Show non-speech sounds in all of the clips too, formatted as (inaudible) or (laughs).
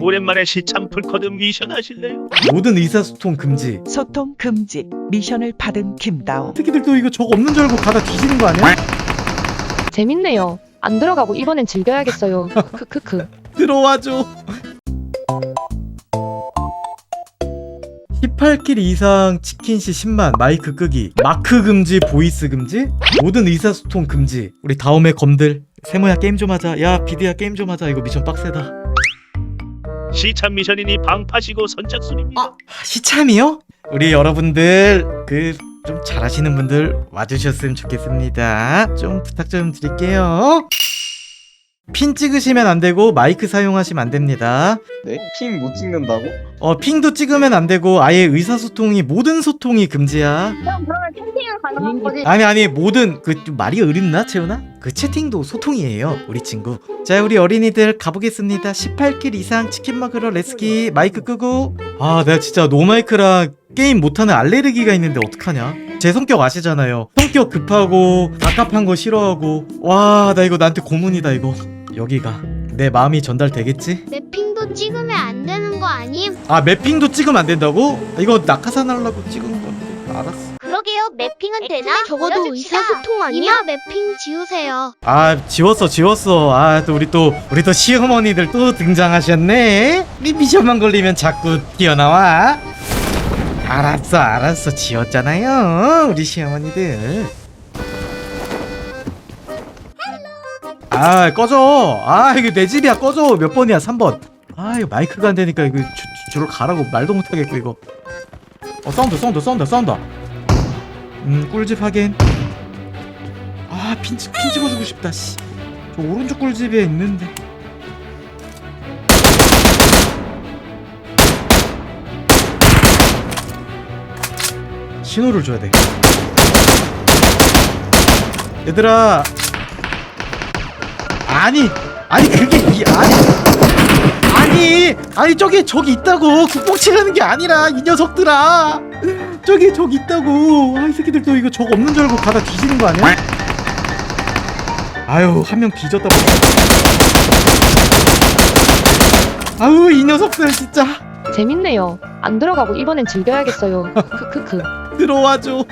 오랜만에 시참 풀코드 미션 하실래요? 모든 의사소통 금지. 소통 금지 미션을 받은 김다우 새끼들 또 이거 저거 없는 줄 알고 가다 뒤지는 거 아니야? 재밌네요. 안 들어가고 이번엔 즐겨야겠어요. (laughs) 크크크. 들어와줘. 18킬 이상 치킨시 10만 마이크 끄기 마크 금지 보이스 금지 모든 의사소통 금지 우리 다음에 검들 세모야 게임 좀 하자 야 비디야 게임 좀 하자 이거 미션 빡세다 시참 미션이니 방 파시고 선착순입니다. 아, 시참이요? 우리 여러분들 그 좀 잘하시는 분들 와주셨으면 좋겠습니다. 좀 부탁 좀 드릴게요. 핀 찍으시면 안 되고 마이크 사용하시면 안 됩니다. 네? 핑 못 찍는다고? 어 핑도 찍으면 안 되고 아예 의사소통이 모든 소통이 금지야. 그럼 그러면 캠핑은 가능한 거지? 아니 아니 모든 그좀 말이 어렵나 채훈아? 그 채팅도 소통이에요 우리 친구. 자 우리 어린이들 가보겠습니다. 18킬 이상 치킨 먹으러 레스키 마이크 끄고. 아 내가 진짜 노마이크랑 게임 못하는 알레르기가 있는데 어떡하냐? 제 성격 아시잖아요. 성격 급하고 갑갑한 거 싫어하고. 와 나 이거 나한테 고문이다 이거. 여기가 내 마음이 전달되겠지? 맵핑도 찍으면 안 되는 거 아님? 아 맵핑도 찍으면 안 된다고? 이거 낙하산 하려고 찍은 건데 알았어. 그러게요 맵핑은 되나? 적어도. 의사소통 아니야? 이마 맵핑 지우세요 아 지웠어 지웠어 아 또 우리 또 우리 또 시어머니들 또 등장하셨네 이 미션만 걸리면 자꾸 튀어나와 알았어 알았어 지웠잖아요 우리 시어머니들 아 꺼져 아 이거 내 집이야 꺼져 몇 번이야 3번 아 이거 마이크가 안 되니까 이거 주, 주, 줄을 가라고 말도 못하겠고 이거 어 사운드 사운드 사운드 사운드 음 꿀집 확인 아, 핀, 찍- 핀 찍어주고 싶다, 씨. 저 오른쪽 꿀집에 있는데. 신호를 줘야 돼. 얘들아. 아니, 아니, 그게, 이, 아니. 아니, 아니, 저기, 저기 있다고. 국뽕치라는 게 아니라, 이 녀석들아. 저기, 저기 있다고. 아, 이 새끼들 또 이거 저거 없는 줄 알고 가다 뒤지는 거 아니야? 아유 한 명 뒤졌다 아유 이 녀석들 진짜 재밌네요. 안 들어가고 이번엔 즐겨야겠어요. 크크크. (laughs) 들어와줘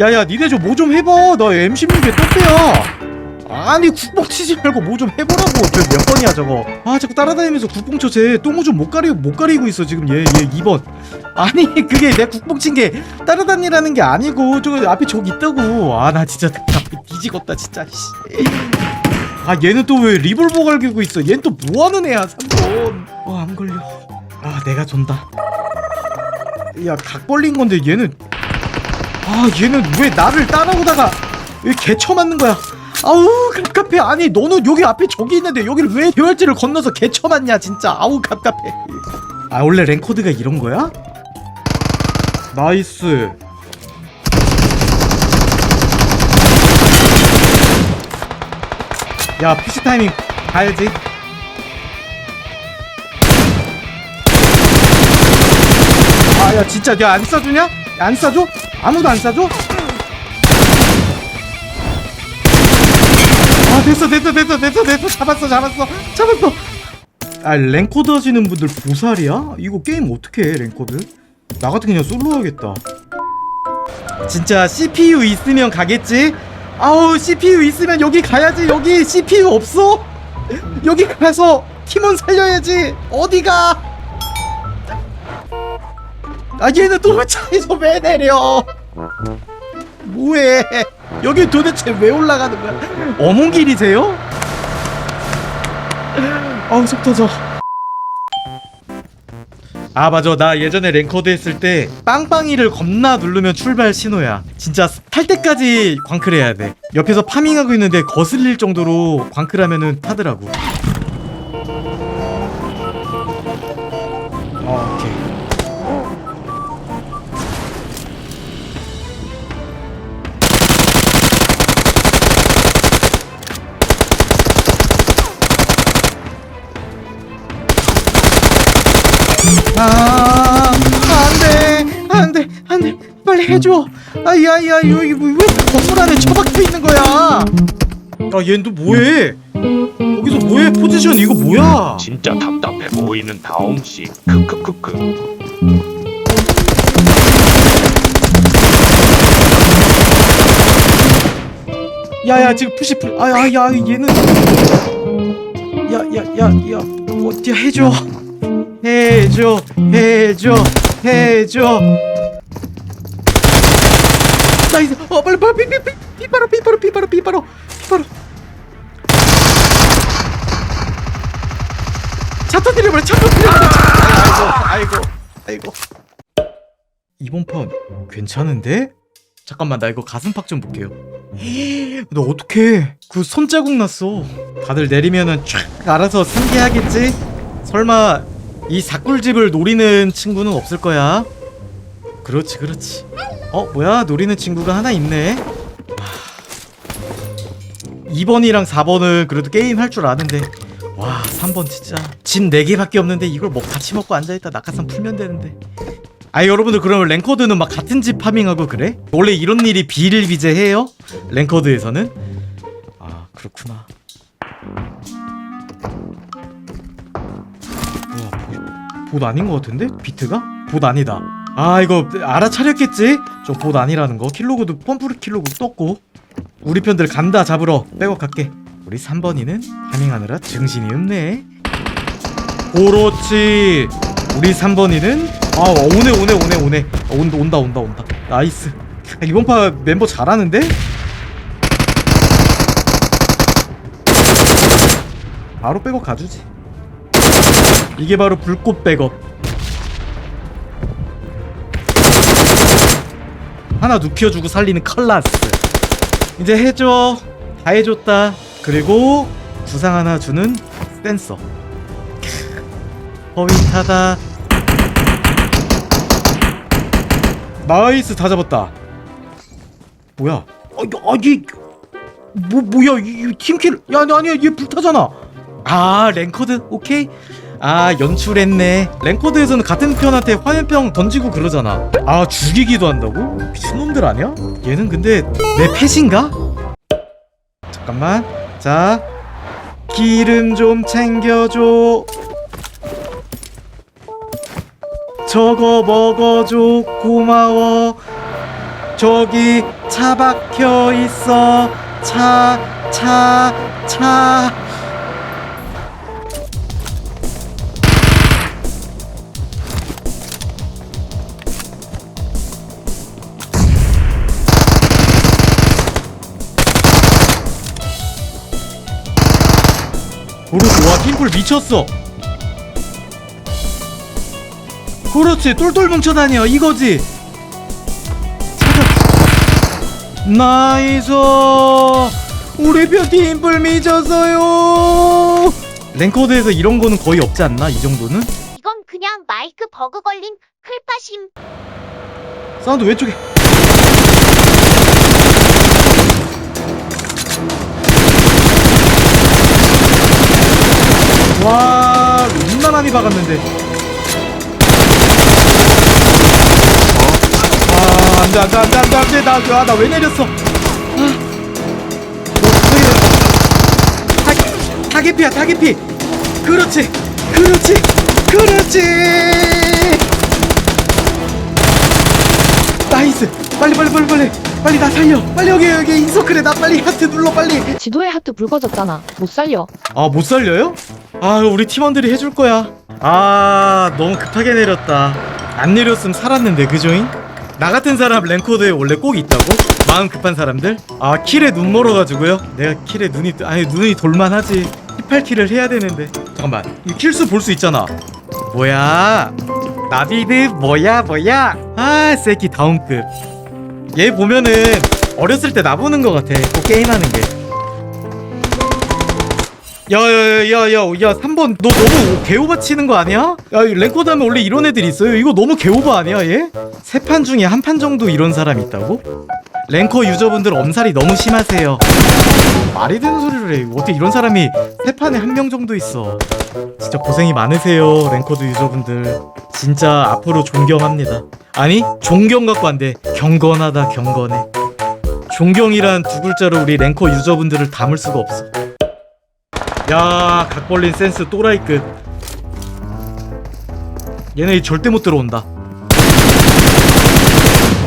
야야 니네 좀뭐좀 해봐 나 M16에 떴대야 아니 국뽕 치지 말고 뭐 좀 해보라고. 저몇 번이야 저거? 아 자꾸 따라다니면서 국뽕 쳐쟤 똥을 좀 못 가리고 못 가리고 있어 지금. 얘얘 2번. 아니 (laughs) 그게 내 국뽕 친 게 따라다니라는 게 아니고 저거 앞에 저기 있다고. 아 나 진짜 앞에 뒤지겠다 진짜. 씨. 아 얘는 또 왜 리볼버 갈기고 있어? 얘는 또 뭐하는 애야 3번 어안 걸려. 아 내가 존다. 야 각 벌린 건데 얘는. 아 얘는 왜 나를 따라오다가 왜 개쳐 맞는 거야 아우 갑갑해 아니 너는 여기 앞에 저기 있는데 여기를 왜 대열지를 건너서 개쳐 맞냐 진짜 아우 갑갑해 아 원래 랭코드가 이런 거야? 나이스 야 푸시 타이밍 가야지 아 야 진짜 야안 쏴주냐? 안 쏴줘? 아무도 안 쏴줘? 됐어 됐어 됐어 됐어 됐어 잡았어 잡았어 잡았어 아 랭코드 하시는 분들 보살이야? 이거 게임 어떻게 해 랭코드? 나 같은 그냥 솔로 하겠다 진짜 CPU 있으면 가겠지? 아우 CPU 있으면 여기 가야지 여기 CPU 없어? (laughs) 여기 가서 팀원 살려야지 어디가 아 얘는 또 차에서 왜 내려 뭐해 여기 도대체 왜 올라가는 거야? 어몽길이세요? 아우 속 터져 아 맞아. 나 예전에 랭커드 했을 때 빵빵이를 겁나 누르면 출발 신호야. 진짜 탈 때까지 광클 해야 돼. 옆에서 파밍하고 있는데 거슬릴 정도로 광클하면은 타더라고 아, 안 돼, 안 돼, 안 돼, 빨리 해줘. 아, 야, 야, 여기 왜, 왜 건물 안에 처박혀 있는 거야? 얘너 뭐해? 거기서 뭐해? 포지션 이거 뭐야? 진짜 답답해 보이는 다음 씨. 크크크크. 야야 지금 푸시 풀. 아야 야 얘는. 야야야야 어떻게 해줘 해줘 해줘 해줘. 나이스 어 빨리 빨리 삐삐삐 삐바로 삐바로 삐바로 삐바로 삐바로 차 터뜨려버려 차 터뜨려버려 차- 아이고 아이고 아이고. 이번 판 괜찮은데? 잠깐만 나 이거 가슴팍 좀 볼게요. 너 어떡해? 그 손자국 났어. 다들 내리면은 쫙 알아서 상기하겠지? 설마 이 사꿀집을 노리는 친구는 없을 거야. 그렇지 그렇지. 어 뭐야? 노리는 친구가 하나 있네. 하... 2번이랑 4번은 그래도 게임 할 줄 아는데. 와 3번 진짜. 진 4개밖에 없는데 이걸 뭐 같이 먹고 앉아있다 낙하산 풀면 되는데. 아 여러분들 그러면 랭커드는 막 같은 집 파밍하고 그래? 원래 이런 일이 비일비재해요? 랭커드에서는? 아 그렇구나 봇 아닌 것 같은데? 비트가? 봇 아니다. 아 이거 알아차렸겠지? 저봇 아니라는 거. 킬로그도 펌프르 킬로그 떴고. 우리 편들 간다 잡으러. 백업 갈게. 우리 3번이는 파밍하느라 정신이 없네. 그렇지. 우리 3번이는 아 오네 오네 오네 오네. 어, 온다 온다 온다 온다. 나이스. 아, 이번 판 멤버 잘하는데? 바로 백업 가주지 이게 바로 불꽃 백업. 하나 눕혀주고 살리는 컬라스. 이제 해줘. 다 해줬다. 그리고 구상 하나 주는 센서. 허위타다. 나이스 다 잡았다. 뭐야? 아, 얘, 뭐, 뭐야? 이, 이 팀킬 야 아니, 아니야 얘 불타잖아. 아 랭커드 오케이 아 연출했네 랭커드에서는 같은 편한테 화염병 던지고 그러잖아 아 죽이기도 한다고? 미친놈들 아니야? 얘는 근데 내 펫인가? 잠깐만 자 기름 좀 챙겨줘 저거 먹어줘 고마워 저기 차 박혀 있어 차 차, 차. 그렇지 와 팀플 미쳤어. 그렇지 똘똘 뭉쳐다녀 이거지. 찾아. 나이스. 우리 편 팀플 미쳤어요. 랭커드에서 이런 거는 거의 없지 않나 이 정도는? 이건 그냥 마이크 버그 걸린 클파심. 사운드 왼쪽에 와 존나 많이 박았는데. 아 안돼 안돼 안돼 안돼 안돼. 나나 왜 내렸어? 아 타겟 타겟피야 타겟피. 그렇지 그렇지 그렇지. 나이스. 빨리 빨리 빨리 빨리. 빨리 나 살려. 빨리 여기 여기 인서클에 나 빨리 하트 눌러 빨리. 지도에 하트 불 꺼졌잖아. 못 살려. 아 못 살려요? 아 우리 팀원들이 해줄 거야. 아 너무 급하게 내렸다. 안 내렸으면 살았는데 그조잉? 나 같은 사람 랭코드에 원래 꼭 있다고? 마음 급한 사람들? 아 킬에 눈 멀어가지고요? 내가 킬에 눈이 뜨- 아니 눈이 돌만하지. 18킬을 해야 되는데. 잠깐만 이 킬수 볼 수 있잖아. 뭐야? 나비드 뭐야 뭐야? 아 새끼 다운급. 얘 보면은 어렸을 때 나 보는 거 같아. 꼭 게임하는 게 야야야야야 야 3번 너 너무 개오바 치는 거 아니야? 야 랭코드 하면 원래 이런 애들 있어요? 이거 너무 개오바 아니야 얘? 세 판 중에 한 판 정도 이런 사람 있다고? 랭커 유저분들 엄살이 너무 심하세요. 말이 되는 소리를 해. 어떻게 이런 사람이 세 판에 한 명 정도 있어? 진짜 고생이 많으세요 랭커드 유저분들. 진짜 앞으로 존경합니다. 아니 존경 갖고 안돼. 경건하다 경건해. 존경이란 두 글자로 우리 랭커 유저분들을 담을 수가 없어 야 각벌린 센스 또라이급 얘네 절대 못 들어온다.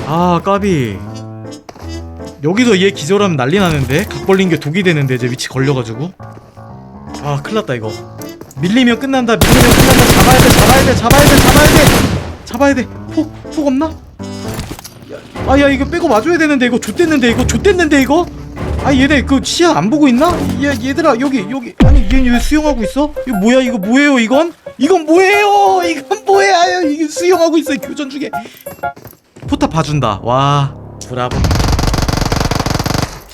아 까비. 여기서 얘 기절하면 난리 나는데? 각벌린 게 독이 되는데 제 위치 걸려가지고? 아 큰일났다 이거. 밀리면 끝난다 밀리면 끝난다. 잡아야 돼 잡아야 돼 잡아야 돼 잡아야 돼. 잡아야 돼폭폭 없나? 아야 이거 빼고 맞줘야 되는데 이거 좆됐는데 이거 좆됐는데 이거 아 얘네 그 시야 안 보고 있나? 얘 얘들아 여기 여기. 아니 얘왜 수영하고 있어? 이거 뭐야 이거 뭐예요 이건? 이건 뭐예요? 이건 뭐야? 이게 수영하고 있어 교전 중에. 포탑 봐준다. 와 브라보.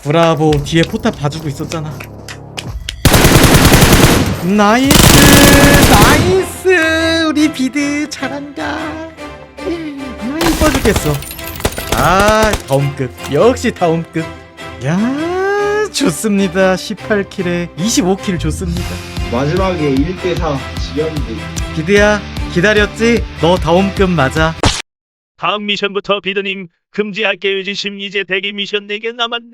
브라보. 뒤에 포탑 봐주고 있었잖아. 나이스 나이스. 우리 비드 잘한다. 아 이뻐 죽겠어. 아 다음급 역시 다음급 야 좋습니다. 18킬에 25킬 좋습니다. 마지막에 1대4 지렸는데 비드야 기다렸지? 너 다음급 맞아. 다음 미션부터 비드님 금지할게요. 지심 이제 대기 미션 4개 남았네